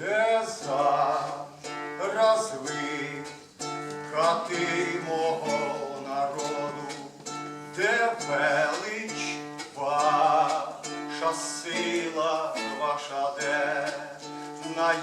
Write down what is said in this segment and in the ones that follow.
де зараз ви кати мого народу, де велич ваша сила, ваша де на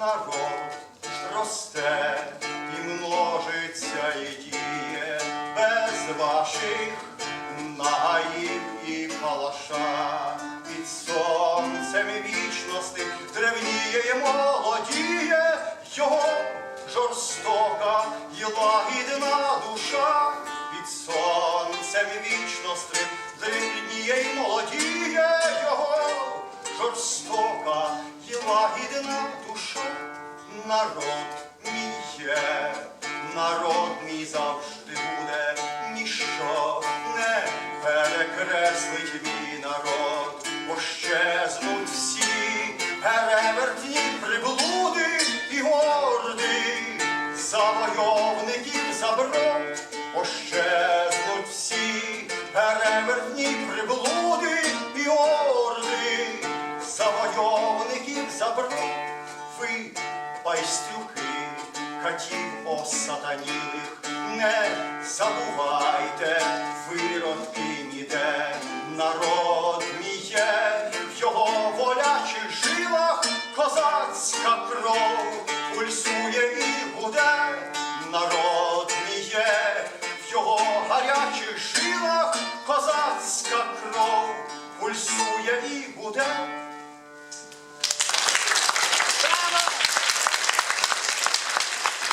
Народ росте і множиться і діє без ваших нагаїв і палаша. Під сонцем вічності древніє і молодіє його жорстока і лагідна душа. Під сонцем вічності древніє і молодіє його жорстока і лагідна душа. Народ мій є, народ мій завжди буде, ніщо не перекреслить мій народ, пощезнуть всі перевертні приблуди і горди, завойовників заброд, пощезнуть всі перевертні приблуди пайстюки, хатів осатанілих, не забувайте